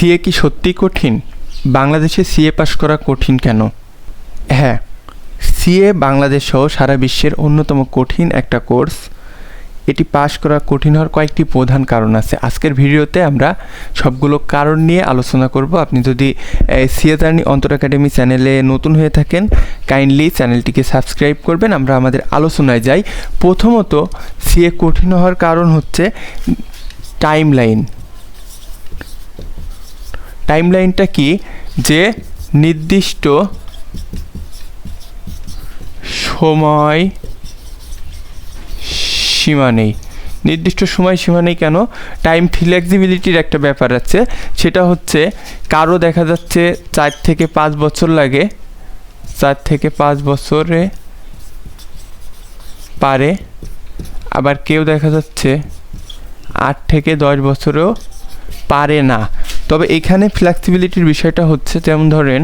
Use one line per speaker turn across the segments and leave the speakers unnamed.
CA কি সত্যি কঠিন? বাংলাদেশে সিএ পাশ করা কঠিন কেন? হ্যাঁ সিএ বাংলাদেশ সহ সারা বিশ্বের অন্যতম কঠিন একটা কোর্স। এটি পাশ করা কঠিন হওয়ার কয়েকটি প্রধান কারণ আছে। আজকের ভিডিওতে আমরা সবগুলো কারণ নিয়ে আলোচনা করব। আপনি যদি সিএ জার্নি অন্তর একাডেমি চ্যানেলে নতুন হয়ে থাকেন, কাইন্ডলি চ্যানেলটিকে সাবস্ক্রাইব করবেন। আমরা আমাদের আলোচনায় যাই। প্রথমত, সিএ কঠিন হওয়ার কারণ হচ্ছে টাইম লাইন টাইম লাইনটা কি? যে নির্দিষ্ট সময় সীমা নেই। নির্দিষ্ট সময় সীমা নেই কেন? টাইম ফ্লেক্সিবিলিটির একটা ব্যাপার আছে। সেটা হচ্ছে কারও দেখা যাচ্ছে চার থেকে পাঁচ বছর লাগে। চার থেকে পাঁচ বছরে পারে। আবার কেউ দেখা যাচ্ছে আট থেকে দশ বছরেও পারে না। তবে এখানে ফ্লেক্সিবিলিটির বিষয়টা হচ্ছে যেমন ধরেন,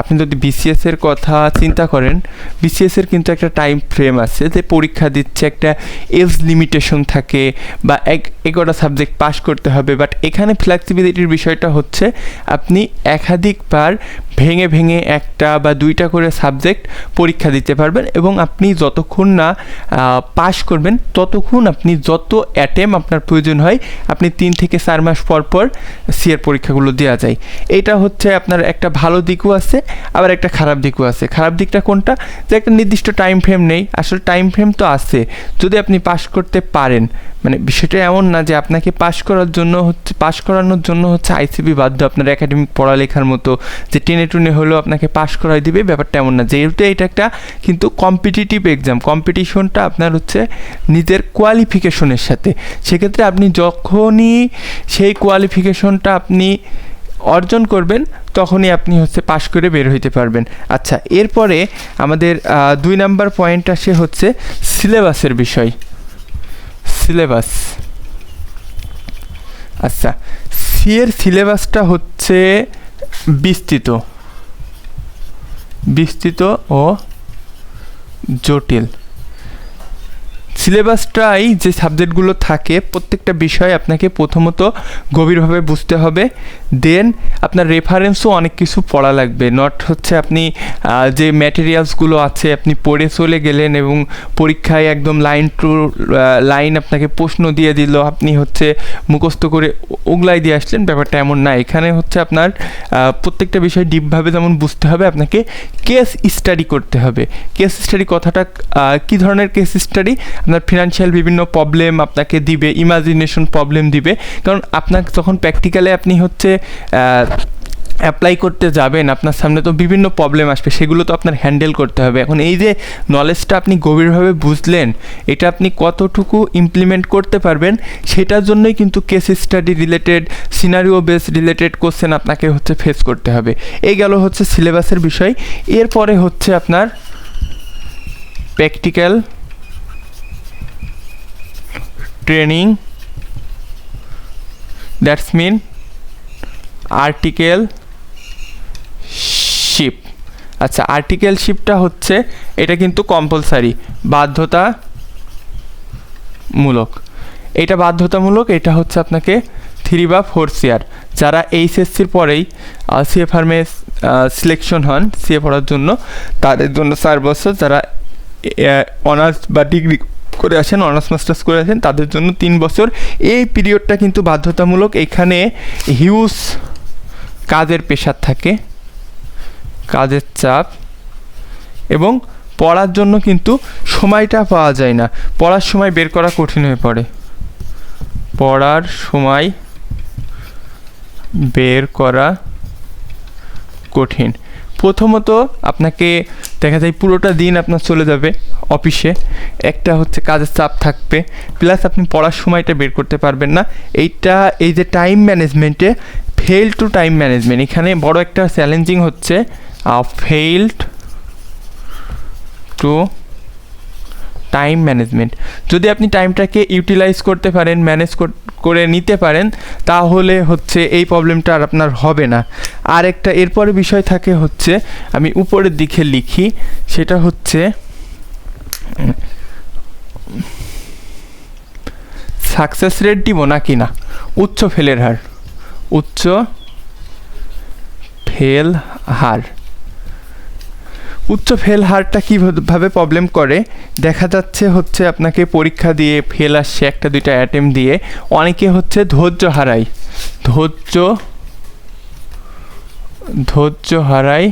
আপনি যদি বিসিএস এর কথা চিন্তা করেন বিসিএস এর কিন্তু একটা টাইম ফ্রেম আছে যে পরীক্ষা দিচ্ছে, একটা এজ লিমিটেশন থাকে বা এক, এগারোটা সাবজেক্ট পাস করতে হবে বাট এখানে ফ্লেক্সিবিলিটির বিষয়টা হচ্ছে আপনি একাধিকবার ভেঙে ভেঙে একটা বা দুইটা করে সাবজেক্ট পরীক্ষা দিতে পারবেন এবং আপনি যতক্ষণ না পাশ করবেন, ততক্ষণ আপনি যত অ্যাটেম আপনার প্রয়োজন হয়, আপনি তিন থেকে চার মাস পর পর সিএর পরীক্ষাগুলো দেওয়া যায়। এটা হচ্ছে আপনার একটা ভালো দিকও আছে, আবার একটা খারাপ দিকও আছে। খারাপ দিকটা কোনটা? যে একটা নির্দিষ্ট টাইম ফ্রেম নেই, আসলে টাইম ফ্রেম তো আছে। যদি আপনি পাশ করতে পারেন মানে বিষয়টা এমন না যে আপনাকে পাশ করার জন্য হচ্ছে পাশ করানোর জন্য হচ্ছে আইসিবি বাধ্য আপনার একাডেমিক পড়ালেখার মতো। যে টেনে টুনে হলেও আপনাকে পাশ করাই দিবে, ব্যাপারটা এমন না। যেহেতু এটা একটা কিন্তু কম্পিটিটিভ এক্সাম কম্পিটিশনটা আপনার হচ্ছে নিজের কোয়ালিফিকেশনের সাথে। সেক্ষেত্রে আপনি যখনই সেই কোয়ালিফিকেশনটা আপনি অর্জন করবেন, তখনই আপনি হচ্ছে পাশ করে বের হইতে পারবেন। আচ্ছা এরপরে আমাদের দুই নাম্বার পয়েন্ট আসে হচ্ছে সিলেবাসের বিষয়। সিলেবাস আচ্ছা সি এর সিলেবাসটা হচ্ছে বিস্তৃত। বিস্তৃত ও জটিল। সিলেবাসটাই যে সাবজেক্টগুলো থাকে, প্রত্যেকটা বিষয় আপনাকে প্রথমত গভীরভাবে বুঝতে হবে। দেন আপনার রেফারেন্সও অনেক কিছু পড়া লাগবে। নট হচ্ছে আপনি যে ম্যাটেরিয়ালসগুলো আছে, আপনি পড়ে চলে গেলেন এবং পরীক্ষায় একদম লাইন টু লাইন আপনাকে প্রশ্ন দিয়ে দিল, আপনি হচ্ছে মুখস্থ করে ওগলাই দিয়ে আসলেন। ব্যাপারটা এমন না। এখানে হচ্ছে আপনার প্রত্যেকটা বিষয় ডিপভাবে যেমন বুঝতে হবে, আপনাকে কেস স্টাডি করতে হবে। কেস স্টাডি কথাটা কী ধরনের কেস স্টাডি আপনার ফিনান্সিয়াল বিভিন্ন প্রবলেম আপনাকে দিবে ইমাজিনেশন প্রবলেম দিবে। কারণ আপনাকে যখন প্র্যাকটিক্যালে আপনি হচ্ছে অ্যাপ্লাই করতে যাবেন, আপনার সামনে তো বিভিন্ন প্রবলেম আসবে, সেগুলো তো আপনার হ্যান্ডেল করতে হবে। এখন এই যে নলেজটা আপনি গভীরভাবে বুঝলেন, এটা আপনি কতটুকু ইমপ্লিমেন্ট করতে পারবেন, সেটার জন্যই কিন্তু case study related scenario base related question আপনাকে হচ্ছে ফেস করতে হবে। এই গেল হচ্ছে সিলেবাসের বিষয়। এরপরে হচ্ছে আপনার practical training. That's mean articleship আচ্ছা আর্টিকেল শিপটা হচ্ছে, এটা কিন্তু কম্পালসারি বাধ্যতামূলক। এটা বাধ্যতামূলক, এটা হচ্ছে আপনাকে থ্রি বা ফোর ইয়ার যারা এইচএসসির পরেই সিএ ফার্মে সিলেকশন হন সিএ পড়ার জন্য, তাদের জন্য চার বছর যারা অনার্স বা ডিগ্রি করে আসেন অনার্স মাস্টার্স করে আসেন, তাদের জন্য তিন বছর। এই পিরিয়ডটা কিন্তু বাধ্যতামূলক এখানে হিউজ কাজের পেশার থাকে, কাজের চাপ এবং পড়ার জন্য কিন্তু সময়টা পাওয়া যায় না। পড়ার সময় বের করা কঠিন হয়ে পড়ে। পড়ার সময় বের করা কঠিন। প্রথমত আপনাকে দেখা যায় পুরোটা দিন আপনার চলে যাবে অফিসে। একটা হচ্ছে কাজের চাপ থাকবে প্লাস আপনি পড়ার সময়টা বের করতে পারবেন না। এইটা, এই যে টাইম ম্যানেজমেন্টে ফেল টু টাইম ম্যানেজমেন্ট এখানে বড় একটা চ্যালেঞ্জিং হচ্ছে ফেইল্ড টু টাইম ম্যানেজমেন্ট যদি আপনি টাইমটাকে ইউটিলাইজ করতে পারেন ম্যানেজ করে নিতে পারেন, তাহলে হচ্ছে এই প্রবলেমটা আর আপনার হবে না। আর একটা এরপরে বিষয় থাকে হচ্ছে, আমি উপরের দিকে লিখি, সেটা হচ্ছে সাকসেস রেট দিব নাকি না? উচ্চ ফেলের হার। উচ্চ ফেল হার। উচ্চ ফেল হারটা কীভাবে প্রবলেম করে? দেখা যাচ্ছে হচ্ছে আপনাকে পরীক্ষা দিয়ে ফেল আসছে একটা দুইটা অ্যাটেম দিয়ে। অনেকে হচ্ছে ধৈর্য হারায়। ধৈর্য ধৈর্য হারায়।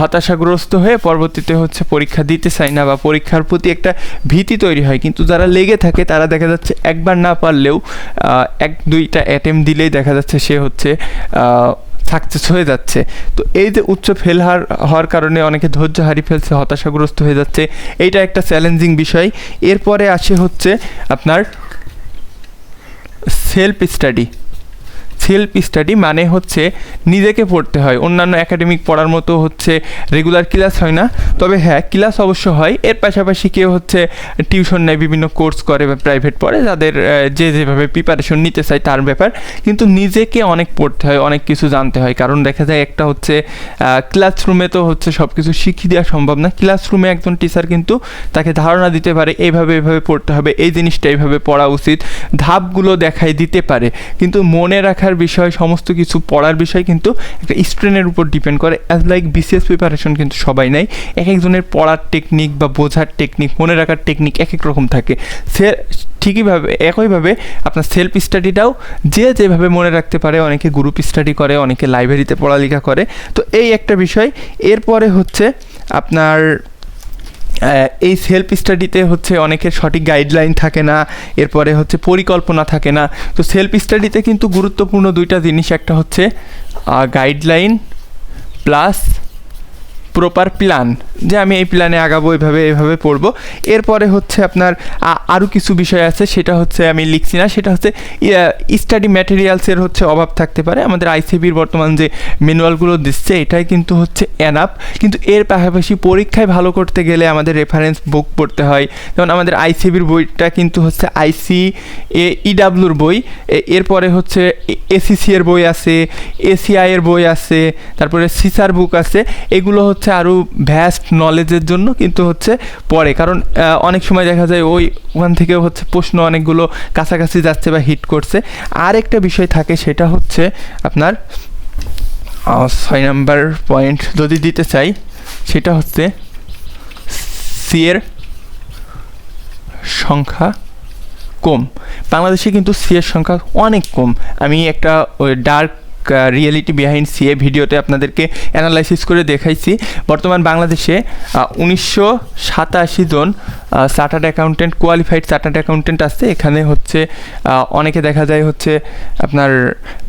হতাশাগ্রস্ত হয়ে পরবর্তীতে হচ্ছে পরীক্ষা দিতে চায় না বা পরীক্ষার প্রতি একটা ভীতি তৈরি হয়। কিন্তু যারা লেগে থাকে, তারা দেখা যাচ্ছে একবার না পারলেও এক দুইটা অ্যাটেম দিলেই দেখা যাচ্ছে সে হচ্ছে সাকসেস হয়ে যাচ্ছে। তো এই যে উচ্চ ফেল হার হওয়ার কারণে অনেকে ধৈর্য হারিয়ে ফেলছে, হতাশাগ্রস্ত হয়ে যাচ্ছে, এইটা একটা চ্যালেঞ্জিং বিষয়। এরপরে আসে হচ্ছে আপনার সেলফ স্টাডি সেলফ স্টাডি মানে হচ্ছে নিজেকে পড়তে হয়। অন্যান্য একাডেমিক পড়ার মতো হচ্ছে রেগুলার ক্লাস হয় না। তবে হ্যাঁ ক্লাস অবশ্য হয়। এর পাশাপাশি কেউ হচ্ছে টিউশন নেয়, বিভিন্ন কোর্স করে বা প্রাইভেট পড়ে, যাদের যে যেভাবে প্রিপারেশন নিতে চায় তার ব্যাপার। কিন্তু নিজেকে অনেক পড়তে হয়, অনেক কিছু জানতে হয়। কারণ দেখা যায় একটা হচ্ছে ক্লাসরুমে তো হচ্ছে সব কিছু শিখিয়ে দেওয়া সম্ভব না। ক্লাসরুমে একজন টিচার কিন্তু তাকে ধারণা দিতে পারে, এইভাবে এইভাবে পড়তে হবে, এই জিনিসটা এইভাবে পড়া উচিত। ধাপগুলো দেখাই দিতে পারে। কিন্তু মনে রাখার বিষয়, সমস্ত কিছু পড়ার বিষয় কিন্তু একটা স্টুডেন্টের উপর ডিপেন্ড করে। অ্যাজ লাইক বিসিএস প্রিপারেশন কিন্তু সবাই নেয়। এক একজনের পড়ার টেকনিক বা বোঝার টেকনিক মনে রাখার টেকনিক এক এক রকম থাকে। সে ঠিকইভাবে একইভাবে আপনার সেলফ স্টাডিটাও যে যেভাবে মনে রাখতে পারে, অনেকে গ্রুপ স্টাডি করে, অনেকে লাইব্রেরিতে পড়ালেখা করে। তো এই একটা বিষয়। এরপরে হচ্ছে আপনার এই সেলফ স্টাডিতে হচ্ছে অনেকের সঠিক গাইডলাইন থাকে না, এরপরে হচ্ছে পরিকল্পনা থাকে না। তো সেলফ স্টাডিতে কিন্তু গুরুত্বপূর্ণ দুইটা জিনিস, একটা হচ্ছে গাইডলাইন প্লাস প্রপার প্ল্যান যে আমি এই প্ল্যানে আগাবো, এভাবে এভাবে পড়ব। এরপরে হচ্ছে আপনার আরও কিছু বিষয় আছে, সেটা হচ্ছে আমি লিখছি না, সেটা হচ্ছে স্টাডি ম্যাটেরিয়ালসের হচ্ছে অভাব থাকতে পারে। আমাদের আইসিবির বর্তমান যে ম্যানুয়ালগুলো দিচ্ছে, এটাই কিন্তু হচ্ছে এনাপ কিন্তু এর পাশাপাশি পরীক্ষায় ভালো করতে গেলে আমাদের রেফারেন্স বুক পড়তে হয়। যেমন আমাদের আইসিবির বইটা কিন্তু হচ্ছে আইসি এ ইডাব্লিউর বই। এরপরে হচ্ছে এসিসি এর বই আছে এসিআই এর বই আছে, তারপরে সিসার বুক আছে। এগুলো হচ্ছে আরও ভ্যাস্ট নলেজের জন্য কিন্তু হচ্ছে পড়ে। কারণ অনেক সময় দেখা যায় ওই ওখান থেকেও হচ্ছে প্রশ্ন অনেকগুলো কাছাকাছি যাচ্ছে বা হিট করছে। আর একটা বিষয় থাকে, সেটা হচ্ছে আপনার ছয় নাম্বার পয়েন্ট যদি দিতে চাই, সেটা হচ্ছে সি এর সংখ্যা কম। বাংলাদেশে কিন্তু সি এর সংখ্যা অনেক কম। আমি একটা ওই ডার্ক রিয়েলিটি বিহাইন্ড সিএ ভিডিওতে আপনাদেরকে অ্যানালাইসিস করে দেখাইছি। বর্তমান বাংলাদেশে উনিশশো সাতাশি জন chartered accountant qualified chartered accountant আছে। এখানে হচ্ছে অনেকে দেখা যায় হচ্ছে আপনার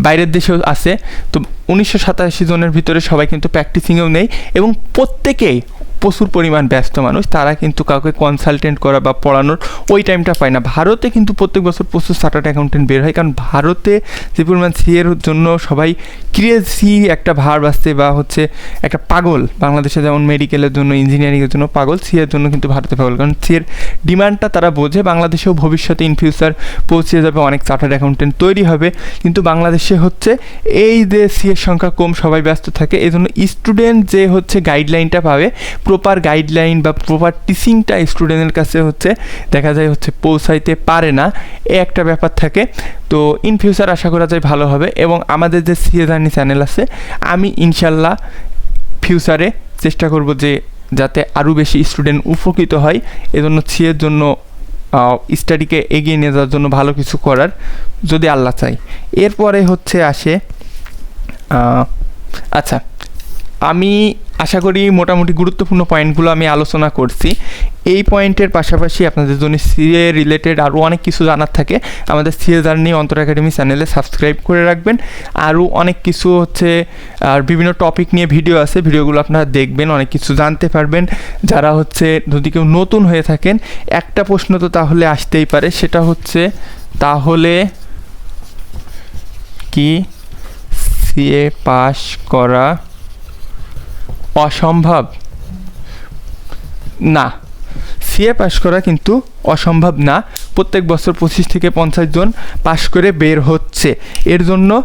বাইরের দেশেও আছে। তো উনিশশো সাতাশি জনের ভিতরে সবাই কিন্তু প্র্যাকটিসিংয়েও নেই এবং প্রত্যেকেই প্রচুর পরিমাণ ব্যস্ত মানুষ, তারা কিন্তু কাউকে কনসালটেন্ট করা বা পড়ানোর ওই টাইমটা পায় না। ভারতে কিন্তু প্রত্যেক বছর প্রচুর চার্টার্ড অ্যাকাউন্টেন্ট বের হয়, কারণ ভারতে যে পরিমাণ সিএর জন্য সবাই ক্রিয়েসি একটা ভার আসছে বা হচ্ছে একটা পাগল। বাংলাদেশে যেমন মেডিকেলের জন্য ইঞ্জিনিয়ারিংয়ের জন্য পাগল সিএর জন্য কিন্তু ভারতে পাগল। কারণ সিএর ডিমান্ডটা তারা বোঝে, বাংলাদেশেও ভবিষ্যতে ইন ফিউচার পৌঁছে যাবে, অনেক চার্টার্ড অ্যাকাউন্টেন্ট তৈরি হবে। কিন্তু বাংলাদেশে হচ্ছে এই যে সিএর সংখ্যা কম, সবাই ব্যস্ত থাকে এই জন্য স্টুডেন্ট যে হচ্ছে গাইডলাইনটা পাবে প্রপার গাইডলাইন বা প্রপার টিচিংটা স্টুডেন্টের কাছে হচ্ছে দেখা যায় হচ্ছে পৌঁছাইতে পারে না। এ একটা ব্যাপার থাকে। তো ইন ফিউচার আশা করা যায় ভালো হবে এবং আমাদের যে সিএ জার্নি চ্যানেল আছে, আমি ইনশাল্লাহ ফিউচারে চেষ্টা করব যে যাতে আরও বেশি স্টুডেন্ট উপকৃত হয়। এজন্য সিএর জন্য স্টাডিকে এগিয়ে নিয়ে যাওয়ার জন্য ভালো কিছু করার যদি আল্লাহ চাই এরপরে হচ্ছে আসে আচ্ছা আমি আশা করি মোটামুটি গুরুত্বপূর্ণ পয়েন্টগুলো আমি আলোচনা করছি। এই পয়েন্টের পাশাপাশি আপনাদের জন্য সিএ রিলেটেড আরও অনেক কিছু জানার থাকে। আমাদের সিএ জার্নি অন্তর একাডেমি চ্যানেলে সাবস্ক্রাইব করে রাখবেন। আরও অনেক কিছু হচ্ছে, আর বিভিন্ন টপিক নিয়ে ভিডিও আছে। ভিডিওগুলো আপনারা দেখবেন, অনেক কিছু জানতে পারবেন। যারা হচ্ছে যদি কেউ নতুন হয়ে থাকেন, একটা প্রশ্ন তো তাহলে আসতেই পারে। সেটা হচ্ছে, তাহলে কি সিএ পাস করা অসম্ভব। না সিএ পাশ করা কিন্তু অসম্ভব না। প্রত্যেক বছর পঁচিশ থেকে পঞ্চাশ জন পাশ করে বের হচ্ছে। এর জন্য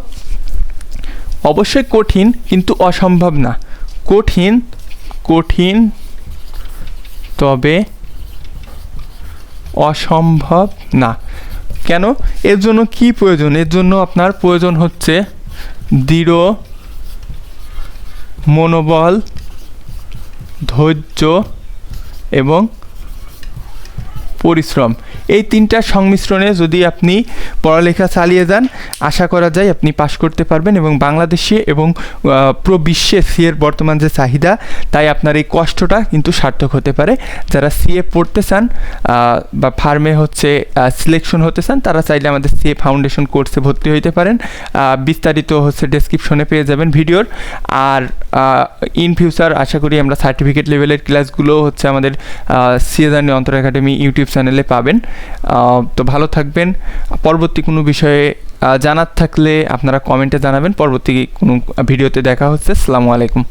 অবশ্যই কঠিন কিন্তু অসম্ভব না। কঠিন কঠিন, তবে অসম্ভব না। কেন? এর জন্য কি প্রয়োজন? এর জন্য আপনার প্রয়োজন হচ্ছে দৃঢ়, মনোবল ধৈর্য এবং পরিশ্রম। এই তিনটা সংমিশ্রণে যদি আপনি পড়ালেখা চালিয়ে যান, আশা করা যায় আপনি পাশ করতে পারবেন এবং বাংলাদেশে এবং পুরো বিশ্বে সিএর বর্তমান যে চাহিদা, তাই আপনার এই কষ্টটা কিন্তু সার্থক হতে পারে। যারা সিএ পড়তে চান বা ফার্মে হচ্ছে সিলেকশন হতে চান, তারা চাইলে আমাদের সিএ ফাউন্ডেশন কোর্সে ভর্তি হইতে পারেন। বিস্তারিত হচ্ছে ডেসক্রিপশনে পেয়ে যাবেন ভিডিওর। আর ইন ফিউচার আশা করি আমরা সার্টিফিকেট লেভেলের ক্লাসগুলো হচ্ছে আমাদের CA journey Antar academy YouTube চ্যানেলে পাবেন। তো ভালো থাকবেন। পরবর্তী কোনো বিষয়ে জানার থাকলে আপনারা কমেন্টে জানাবেন। পরবর্তী কোনো ভিডিওতে দেখা হচ্ছে। আসসালামু আলাইকুম।